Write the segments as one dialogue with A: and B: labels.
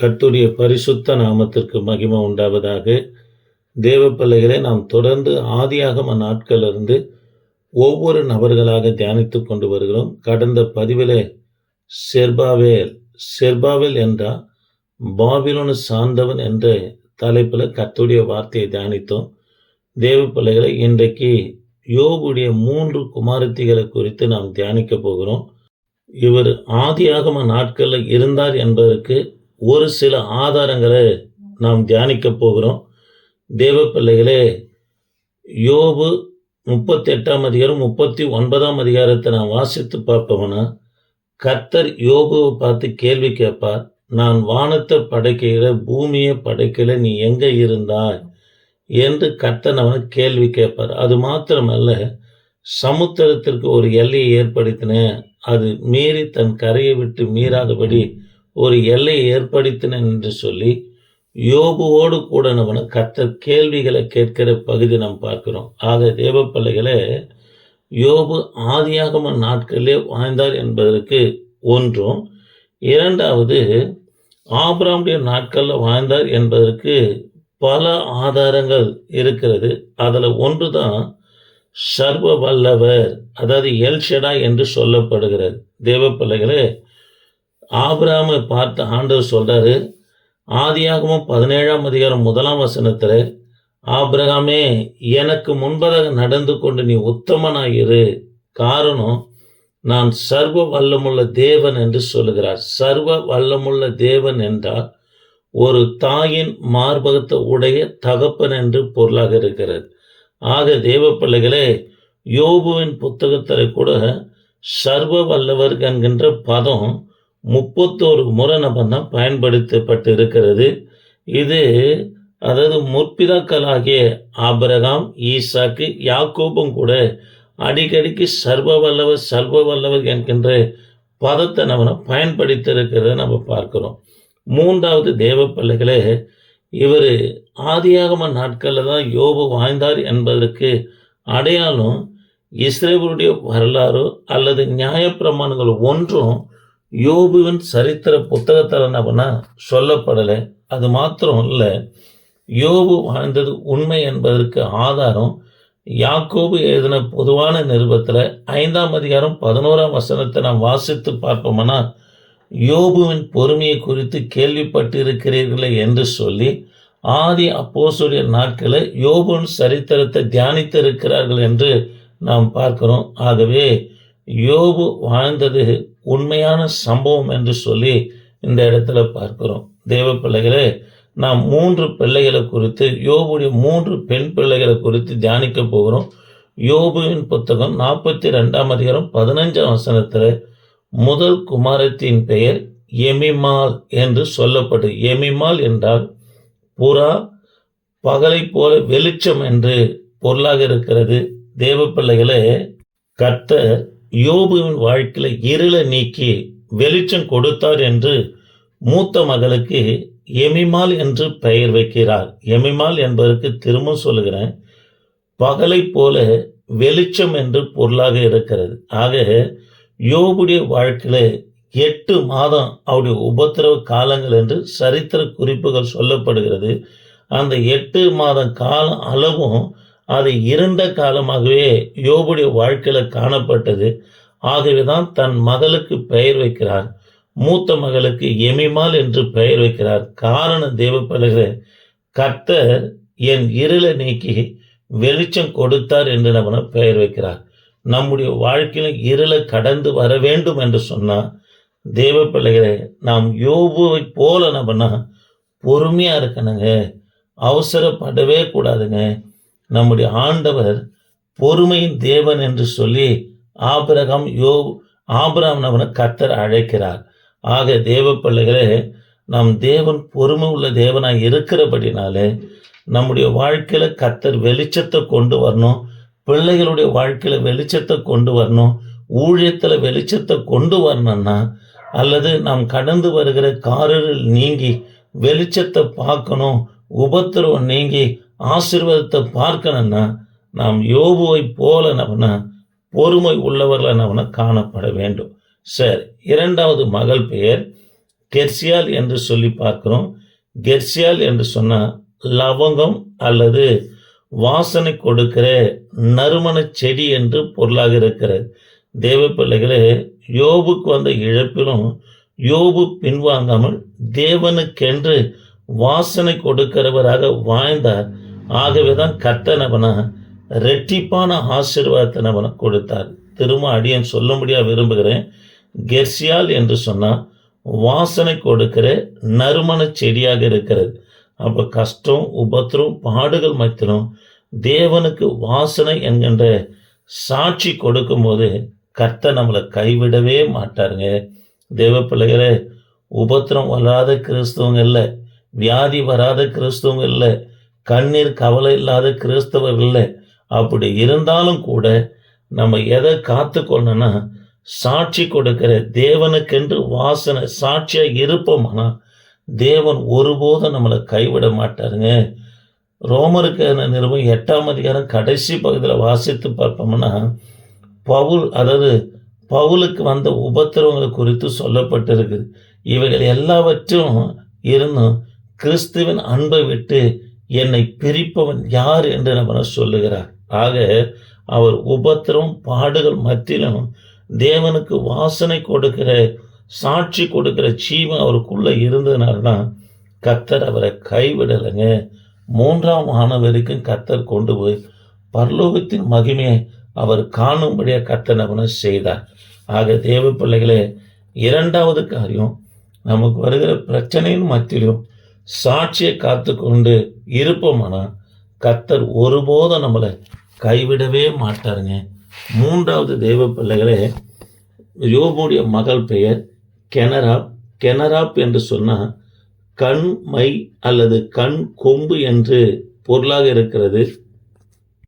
A: கர்த்துடைய பரிசுத்த நாமத்திற்கு மகிமை உண்டாவதாக. தேவ பிள்ளைகளை நாம் தொடர்ந்து ஆதியாகம நாட்களிலிருந்து ஒவ்வொரு நபர்களாக தியானித்து கொண்டு வருகிறோம். கடந்த பதிவிலே செர்பாவேல் செர்பாவேல் என்றால் பாபிலோனு சார்ந்தவன் என்ற தலைப்பில் கத்துடைய வார்த்தையை தியானித்தோம். தேவ பிள்ளைகளை இன்றைக்கு யோபுடைய மூன்று குமாரத்திகளை குறித்து நாம் தியானிக்க போகிறோம். இவர் ஆதியாகம நாட்களில் இருந்தார் என்பதற்கு ஒரு சில ஆதாரங்களை நாம் தியானிக்க போகிறோம். தேவ பிள்ளைகளே யோபு முப்பத்தி எட்டாம் அதிகாரம் முப்பத்தி ஒன்பதாம் அதிகாரத்தை நான் வாசித்து பார்ப்போம்னா கர்த்தர் யோபுவை பார்த்து கேள்வி கேட்பார் நான் வானத்தை படைக்கையில பூமியை படைக்கல நீ எங்க இருந்தாய்? என்று கர்த்தன் அவனை கேள்வி கேட்பார். அது மாத்திரமல்ல சமுத்திரத்திற்கு ஒரு எல்லையை ஏற்படுத்தினேன் அது மீறி தன் கரையை விட்டு மீறாதபடி ஒரு எல்லையை ஏற்படுத்தினேன் என்று சொல்லி யோபுவோடு கூட நம்ம கத்த கேள்விகளை கேட்கிற பகுதி நாம் பார்க்கிறோம். ஆக தேவ பிள்ளைகளே யோபு ஆதியாகம நாட்களிலே வாழ்ந்தார் என்பதற்கு ஒன்றும் இரண்டாவது ஆபிராமுடைய நாட்களில் வாழ்ந்தார் என்பதற்கு பல ஆதாரங்கள் இருக்கிறது. அதில் ஒன்று தான் சர்வ வல்லவர் அதாவது எல்ஷடா என்று சொல்லப்படுகிறது. தேவ பிள்ளைகளே ஆபிராமை பார்த்து ஆண்டவர் சொல்கிறாரு ஆதியாகமும் பதினேழாம் அதிகாரம் முதலாம் வசனத்தில் ஆபிரகாமே எனக்கு முன்பதாக நடந்து கொண்டு நீ உத்தமனாயிரு. காரணம் நான் சர்வ வல்லமுள்ள தேவன் என்று சொல்லுகிறார். சர்வ வல்லமுள்ள தேவன் என்றால் ஒரு தாயின் மார்பகத்தை உடைய தகப்பன் என்று பொருளாக இருக்கிறது. ஆக தேவ பிள்ளைகளே யோபுவின் புத்தகத்தில் கூட சர்வ வல்லவர் என்கின்ற பதம் முப்பத்தோரு முறை நம்ம தான் பயன்படுத்தப்பட்டு இருக்கிறது இது அதாவது முற்பிதாக்களாகிய ஆபரகாம் ஈசாக்கு யாக்கோபும் கூட அடிக்கடிக்கு சர்வ வல்லவர் சர்வ வல்லவர் என்கின்ற பதத்தை நம்ம பயன்படுத்திருக்கிறத நம்ம பார்க்குறோம். மூன்றாவது தேவ பிள்ளைகளே இவர் ஆதியாகம நாட்களில் தான் யோபு வாழ்ந்தார் என்பதற்கு அடையாளம் இஸ்ரேவருடைய வரலாறோ அல்லது நியாயப்பிரமாணங்கள் ஒன்றும் யோபுவின் சரித்திர புத்தகத்தில் என்ன சொல்லப்படலை. அது மாத்திரம் இல்லை. யோபு வாழ்ந்தது உண்மை என்பதற்கு ஆதாரம் யாக்கோபு எழுதின பொதுவான நிருபத்தில் ஐந்தாம் அதிகாரம் பதினோராம் வசனத்தை நாம் வாசித்து பார்ப்போம்னா யோபுவின் பொறுமையை குறித்து கேள்விப்பட்டு இருக்கிறீர்களே என்று சொல்லி ஆதி அப்போசுடைய நாட்களில் யோபுவின் சரித்திரத்தை தியானித்து இருக்கிறார்கள் என்று நாம் பார்க்கிறோம். ஆகவே யோபு வாழ்ந்தது உண்மையான சம்பவம் என்று சொல்லி இந்த இடத்துல பார்க்கிறோம். தேவ பிள்ளைகளே நாம் மூன்று பிள்ளைகளை குறித்து யோபுடைய மூன்று பெண் பிள்ளைகளை குறித்து தியானிக்க போகிறோம். யோபுவின் புத்தகம் நாற்பத்தி ரெண்டாம் அதிகாரம் பதினஞ்சாம் வசனத்தில் முதல் குமாரத்தின் பெயர் எமிமால் என்று சொல்லப்படு எமிமால் என்றால் புறா பகலை போல வெளிச்சம் என்று பொருளாக இருக்கிறது. தேவ பிள்ளைகளே கர்த்தர் யோபுவின் வாழ்க்கையில இருளை நீக்கி வெளிச்சம் கொடுத்தார் என்று மூத்த மகளுக்கு எமிமால் என்று பெயர் வைக்கிறார். எமிமால் என்பதற்கு திரும்ப சொல்லுகிறேன். பகலை போல வெளிச்சம் என்று பொருளாக இருக்கிறது. ஆக யோபுடைய வாழ்க்கையில எட்டு மாதம் அவருடைய உபத்திரவ காலங்கள் என்று சரித்திர குறிப்புகள் சொல்லப்படுகிறது. அந்த எட்டு மாதம் காலம் அளவும் அது இருண்ட காலமாகவே யோபுடைய வாழ்க்கையில் காணப்பட்டது. ஆகவே தான் தன் மகளுக்கு பெயர் வைக்கிறார். மூத்த மகளுக்கு எமிமால் என்று பெயர் வைக்கிறார். காரண தேவ கர்த்தர் என் இருளை நீக்கி வெளிச்சம் கொடுத்தார் என்று நம்ம பெயர் வைக்கிறார். நம்முடைய வாழ்க்கையில இருளை கடந்து வர வேண்டும் என்று சொன்னால் தேவ பிள்ளைகளே நாம் யோபுவை போல நம்மனா பொறுமையாக இருக்கணுங்க. அவசரப்படவே கூடாதுங்க. நம்முடைய ஆண்டவர் பொறுமையின் தேவன் என்று சொல்லி ஆபிரகம் யோ ஆபிரகம் நம்மனை கத்தர் அழைக்கிறார். ஆக தேவ பிள்ளைகளே நம் தேவன் பொறுமை உள்ள தேவனாக இருக்கிறபடினாலே நம்முடைய வாழ்க்கையில கத்தர் வெளிச்சத்தை கொண்டு வரணும். பிள்ளைகளுடைய வாழ்க்கையில வெளிச்சத்தை கொண்டு வரணும். ஊழியத்தில் வெளிச்சத்தை கொண்டு வரணும்னா அல்லது நாம் கடந்து வருகிற காரில் நீங்கி வெளிச்சத்தை பார்க்கணும். உபத்திரவம் நீங்கி ஆசீர்வாதத்தை பார்க்கணும்னா நாம் யோபுவை போல நம்ம பொறுமை உள்ளவர்கள நம்ம காணப்பட வேண்டும். சரி இரண்டாவது மகள் பெயர் கெர்சியால் என்று சொல்லி பார்க்கிறோம். கெர்சியால் என்று சொன்னால் லவங்கம் அல்லது வாசனை கொடுக்கிற நறுமண செடி என்று பொருளாக இருக்கிறது. தேவ பிள்ளைகளே யோபுக்கு வந்த இழப்பிலும் யோபு பின்வாங்காமல் தேவனுக்கென்று வாசனை கொடுக்கிறவராக வாழ்ந்தார். ஆகவே தான் கத்தனவன ரெட்டிப்பான ஆசீர்வாதத்தை நவன கொடுத்தார். திரும்ப அடியன் சொல்ல முடியா விரும்புகிறேன். கெர்சியால் என்று சொன்னால் வாசனை கொடுக்கிற நறுமண செடியாக இருக்கிறது. அப்போ கஷ்டம் உபத்திரம் பாடுகள் மத்திலும் தேவனுக்கு வாசனை என்கின்ற சாட்சி கொடுக்கும்போது கர்த்தர் நம்மளை கைவிடவே மாட்டாருங்க. தேவ பிள்ளைகளே உபத்திரம் வராத கிறிஸ்துவங்க இல்லை வியாதி வராத கிறிஸ்துவங்க இல்லை கண்ணீர் கவலை இல்லாத கிறிஸ்தவர் இல்லை. அப்படி இருந்தாலும் கூட நம்ம எதை காத்துக்கொள்ளணும்னா சாட்சி கொடுக்கிற தேவனுக்கென்று வாசனை சாட்சியாக இருப்போம்னா தேவன் ஒருபோதும் நம்மளை கைவிட மாட்டாருங்க. ரோமருக்கு நிறுவனம் எட்டாம் அதிகாரம் கடைசி பகுதியில் வாசித்து பார்ப்போம்னா பவுல் அதாவது பவுலுக்கு வந்த உபத்திரவங்களை குறித்து சொல்லப்பட்டிருக்குது. இவைகள் எல்லாவற்றும் இருந்தும் கிறிஸ்துவின் அன்பை விட்டு என்னை பிரிப்பவன் யார் என்று நம்ம சொல்லுகிறார். ஆக அவர் உபத்திரம் பாடுகள் மத்தியிலும் தேவனுக்கு வாசனை கொடுக்கிற சாட்சி கொடுக்கிற ஜீவன் அவருக்குள்ளே இருந்ததுனால தான் கத்தர் அவரை கைவிடலைங்க. மூன்றாம் மாணவருக்கும் கத்தர் கொண்டு போய் பரலோகத்தின் மகிமையை அவர் காணும்படியாக கத்தர் அவனை செய்தார். ஆக தேவ பிள்ளைகளே இரண்டாவது காரியம் நமக்கு வருகிற பிரச்சனையின் மத்தியிலும் சாட்சியை காத்துக்கொண்டு இருப்போமானா? கத்தர் ஒருபோதும் நம்மளை கைவிடவே மாட்டாருங்க. மூன்றாவது தெய்வ பிள்ளைகளே யோபுடைய மகள் பெயர் கெனராப். கெனராப் என்று சொன்னால் கண் மை அல்லது கண் கொம்பு என்று பொருளாக இருக்கிறது.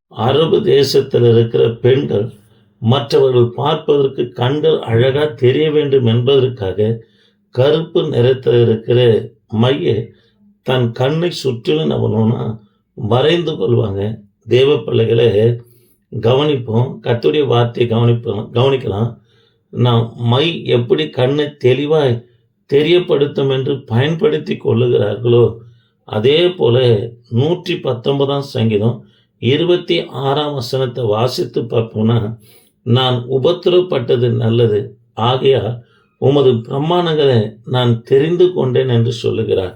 A: அரபு தேசத்தில் இருக்கிற பெண்கள் மற்றவர்கள் பார்ப்பதற்கு கண்கள் அழகாக தெரிய வேண்டும் என்பதற்காக கருப்பு நிறத்தில் இருக்கிற மையை தன் கண்ணை சுற்றிலும் நம்மனா வரைந்து கொள்வாங்க. தேவ பிள்ளைகளை கவனிப்போம். கத்துடைய வார்த்தையை கவனிப்போம். கவனிக்கலாம். நாம் மை எப்படி கண்ணை தெளிவாய் தெரியப்படுத்தும் என்று பயன்படுத்தி கொள்ளுகிறார்களோ அதே போல நூற்றி பத்தொன்பதாம் சங்கீதம் இருபத்தி ஆறாம் வசனத்தை வாசித்து பார்ப்போம்னா நான் உபத்திரப்பட்டது நல்லது. ஆகையால் உமது பிரமாணங்களை நான் தெரிந்து கொண்டேன் என்று சொல்லுகிறார்.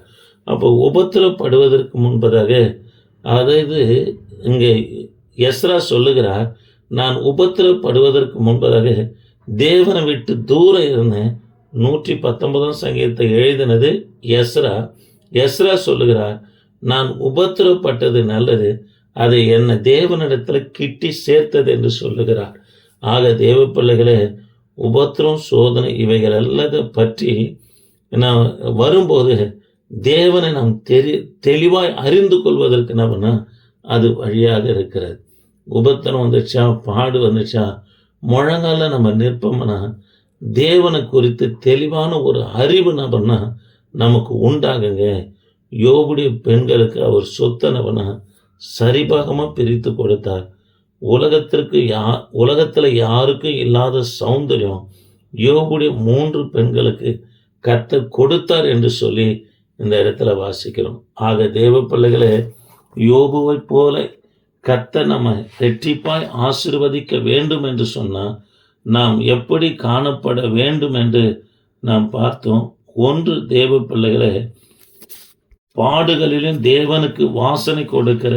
A: அப்போ உபத்திரப்படுவதற்கு முன்பதாக அதாவது இங்கே எஸ்ரா சொல்லுகிறார் நான் உபத்திரப்படுவதற்கு முன்பதாக தேவனை விட்டு தூரம் இருந்தேன் நூற்றி பத்தொன்பதாம் சங்கீதத்தை எழுதினது எஸ்ரா. எஸ்ரா சொல்லுகிறார் நான் உபத்திரப்பட்டது நல்லது அதை என்னை தேவனிடத்தில் கிட்டி சேர்த்தது என்று சொல்லுகிறார். ஆக தேவ பிள்ளைகளே உபத்திரம் சோதனை இவைகள் எல்லாத்தையும் பற்றி நான் வரும்போது தேவனை நாம் தெரி தெளிவாய் அறிந்து கொள்வதற்கு நம்மனா அது வழியாக இருக்கிறது. உபத்திரம் வந்துச்சா பாடு வந்துச்சா முழங்கால நம்ம நிற்போம்னா தேவனை குறித்து தெளிவான ஒரு அறிவு நபர்னா நமக்கு உண்டாகுங்க. யோகுடைய பெண்களுக்கு அவர் சொத்தனவனா சரிபாகமாக பிரித்து கொடுத்தார். உலகத்திற்கு யா உலகத்தில் யாருக்கும் இல்லாத சௌந்தரியம் யோகுடைய மூன்று பெண்களுக்கு கத்த கொடுத்தார் என்று சொல்லி இந்த இடத்துல வாசிக்கிறோம். ஆக தேவ பிள்ளைகளே யோபுவை போல கத்த நம்ம ரெட்டிப்பாய் ஆசிர்வதிக்க வேண்டும் என்று சொன்னால் நாம் எப்படி காணப்பட வேண்டும் என்று நாம் பார்த்தோம். ஒன்று தேவ பிள்ளைகளே பாடுகளிலும் தேவனுக்கு வாசனை கொடுக்கிற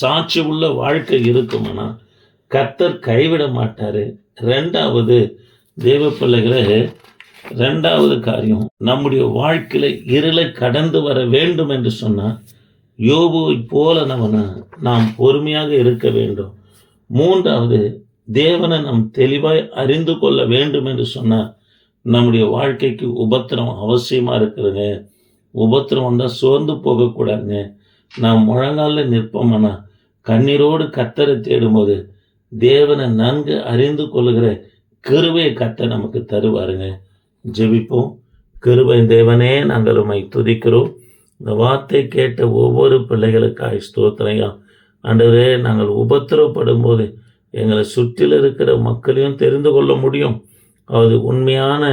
A: சாட்சி உள்ள வாழ்க்கை இருக்குமானா கத்தர் கைவிட மாட்டார். ரெண்டாவது தேவ பிள்ளைகளே ரெண்டாவது காரியம் நம்முடைய வாழ்க்கையில இருளை கடந்து வர வேண்டும் என்று சொன்னால் யோபுவை போல நம்ம நாம் பொறுமையாக இருக்க வேண்டும். மூன்றாவது தேவனை நாம் தெளிவாய் அறிந்து கொள்ள வேண்டும் என்று சொன்னால் நம்முடைய வாழ்க்கைக்கு உபத்திரம் அவசியமாக இருக்கிறது உபத்திரம் வந்தால் சோர்ந்து போகக்கூடாதுங்க நாம் முழங்காலில் நிற்போம்னா கண்ணீரோடு கத்தரை தேடும்போது தேவனை நன்கு அறிந்து கொள்கிற கருவையை கத்த நமக்கு தருவாருங்க. ஜெபிப்போம். கிருபை தேவனே நாங்கள் உம்மை துதிக்கிறோம். இந்த வார்த்தை கேட்ட ஒவ்வொரு பிள்ளைகளுக்காய் ஸ்தோத்திரையா அன்றே நாங்கள் உபத்திரப்படும் போது எங்களை சுற்றில் இருக்கிற மக்களையும் தெரிந்து கொள்ள முடியும். அது உண்மையான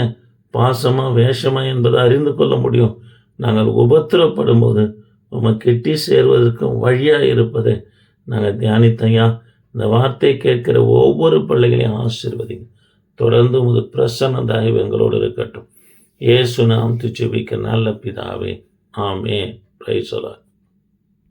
A: பாசமாக வேஷமா என்பதை அறிந்து கொள்ள முடியும். நாங்கள் உபத்திரப்படும் போது உம்மை கெட்டி சேர்வதற்கும் வழியாக இருப்பதை நாங்கள் தியானித்தையா இந்த வார்த்தை கேட்கிற ஒவ்வொரு பிள்ளைகளையும் ஆசிர்வதிங்க. தொடர்ந்து உமது பிரசன்ன தயவு எங்களோடு இருக்கட்டும். இயேசு நாம் துச்சுபிக்க நல்ல பிதாவே. ஆமே பிரைசலா